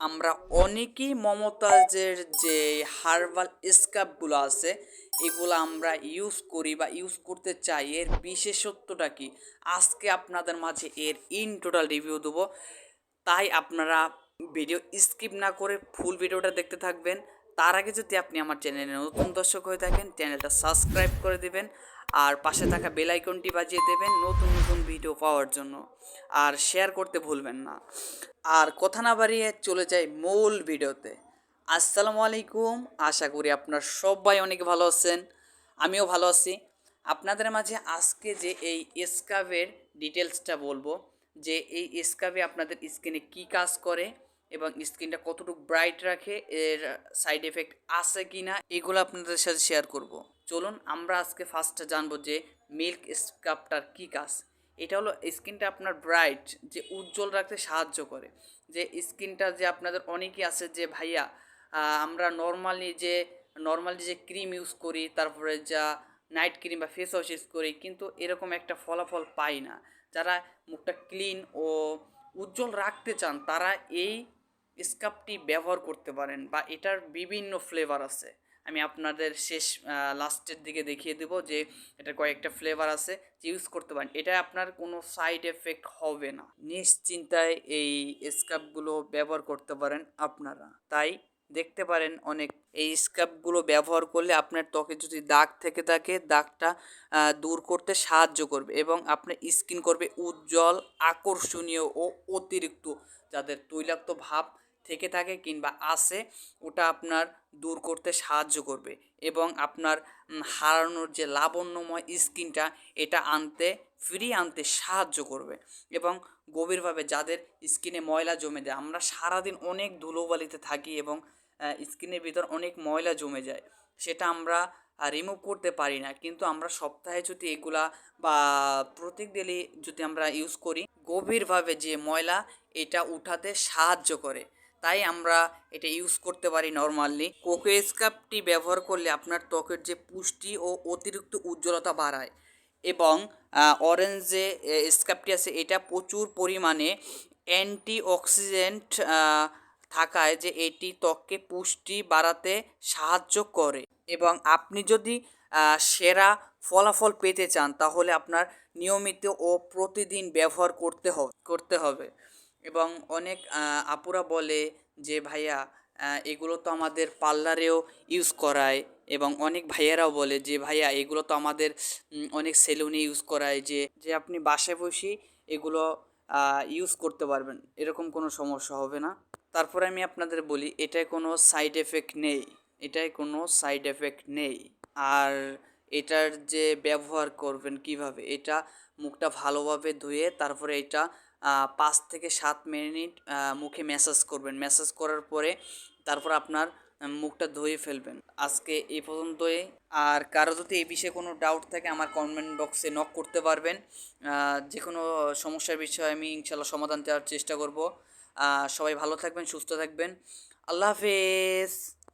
আমরা অনেকেই মমতাজের যে হার্বাল স্কাপগুলো আছে, এগুলো আমরা ইউজ করি বা ইউজ করতে চাই। এর বিশেষত্বটা কি? আজকে আপনাদের মাঝে এর ইন টোটাল রিভিউ দেবো। তাই আপনারা ভিডিও স্কিপ না করে ফুল ভিডিওটা দেখতে থাকবেন। তার আগে যদি আপনি আমার চ্যানেলে নতুন দর্শক হয়ে থাকেন চ্যানেলটা সাবস্ক্রাইব করে দিবেন। আর পাশে থাকা বেল আইকনটি বাজিয়ে দেবেন নতুন নতুন ভিডিও পাওয়ার জন্য। আর শেয়ার করতে ভুলবেন না। আর কথা না বাড়িয়ে চলে যাই মূল ভিডিওতে আসসালামু আলাইকুম। আশা করি আপনার সবাই অনেক ভালো আছেন। আমিও ভালো আছি। আপনাদের মাঝে আজকে যে এই স্কাবের ডিটেলসটা বলব, যে এই স্কাবে আপনাদের স্কিনে কি কাজ করে এবং স্কিনটা কতটুকু ব্রাইট রাখে, এর সাইড এফেক্ট আছে কি না এগুলো আপনাদের সাথে শেয়ার করব। চলুন আমরা আজকে ফার্স্টে জানব যে মিল্ক স্কাবটার কি কাজ। এটা হলো স্কিনটা আপনার ব্রাইট যে উজ্জ্বল রাখতে সাহায্য করে। যে স্কিনটা যে আপনাদের অনেকেই আছে যে, ভাইয়া আমরা নর্মালি যে নর্মালি যে ক্রিম ইউজ করি, তারপরে যা নাইট ক্রিম বা ফেস ওয়াশ ইউজ করি, কিন্তু এরকম একটা ফলাফল পাই না। যারা মুখটা ক্লিন ও উজ্জ্বল রাখতে চান, তারা এই স্কাপটি ব্যবহার করতে পারেন বা এটার বিভিন্ন ফ্লেভার আছে। আমি আপনাদের শেষ লাস্টের দিকে দেখিয়ে দেব যে এটা কয়েকটা ফ্লেভার আছে যে ইউজ করতে পারেন। এটা আপনার কোনো সাইড এফেক্ট হবে না। নিশ্চিন্তায় এই স্কাপগুলো ব্যবহার করতে পারেন আপনারা। তাই দেখতে পারেন অনেক, এই স্কাপগুলো ব্যবহার করলে আপনার ত্বকে যদি দাগ থেকে থাকে, দাগটা দূর করতে সাহায্য করবে এবং আপনার স্কিন করবে উজ্জ্বল, আকর্ষণীয় ও অতিরিক্ত যাদের তৈলাক্ত ভাব থেকে থাকে কিংবা আছে, ওটা আপনার দূর করতে সাহায্য করবে এবং আপনার হারানোর যে লাবণ্যময় স্কিনটা, এটা আনতে, ফিরিয়ে আনতে সাহায্য করবে এবং গভীরভাবে যাদের স্কিনে ময়লা জমে যায়, আমরা সারাদিন অনেক ধুলোবালিতে থাকি এবং স্কিনের ভিতর অনেক ময়লা জমে যায়, সেটা আমরা রিমুভ করতে পারি না। কিন্তু আমরা সপ্তাহে যদি এগুলা বা প্রত্যেক ডেলি যদি আমরা ইউজ করি, গভীরভাবে যে ময়লা, এটা উঠাতে সাহায্য করে। তাই আমরা এটা ইউজ করতে পারি নর্মালি কোকো স্কাপটি ব্যবহার করলে আপনার ত্বকের যে পুষ্টি ও অতিরিক্ত উজ্জ্বলতা বাড়ায় এবং অরেঞ্জ যে স্কাপটি আছে, এটা প্রচুর পরিমাণে অ্যান্টি অক্সিডেন্ট থাকায় যে এটি ত্বককে পুষ্টি বাড়াতে সাহায্য করে। এবং আপনি যদি সেরা ফলাফল পেতে চান, তাহলে আপনার নিয়মিত ও প্রতিদিন ব্যবহার করতে হবে করতে হবে। এবং অনেক আপুরা বলে যে, ভাইয়া এগুলো তো আমাদের পার্লারেও ইউজ করায়। এবং অনেক ভাইয়ারাও বলে যে, ভাইয়া, এগুলো তো আমাদের অনেক সেলুনে ইউজ করায় যে যে আপনি বাসায় বসেই এগুলো ইউজ করতে পারবেন। এরকম কোনো সমস্যা হবে না। তারপরে আমি আপনাদের বলি, এটায় কোনো সাইড এফেক্ট নেই। এটায় কোনো সাইড এফেক্ট নেই। আর এটার যে ব্যবহার করবেন কীভাবে? এটা মুখটা ভালোভাবে ধুয়ে, তারপরে এটা পাঁচ থেকে সাত মিনিট মুখে ম্যাসাজ করবেন। ম্যাসাজ করার পরে তারপর আপনার মুখটা ধুয়ে ফেলবেন। আজকে এই পর্যন্তই। আর কারও যদি এই বিষয়ে কোনো ডাউট থাকে, আমার কমেন্ট বক্সে নক করতে পারবেন। যে কোনো সমস্যার বিষয়ে আমি ইনশাল্লাহ সমাধান দেওয়ার চেষ্টা করব। সবাই ভালো থাকবেন, সুস্থ থাকবেন। আল্লাহ হাফেজ।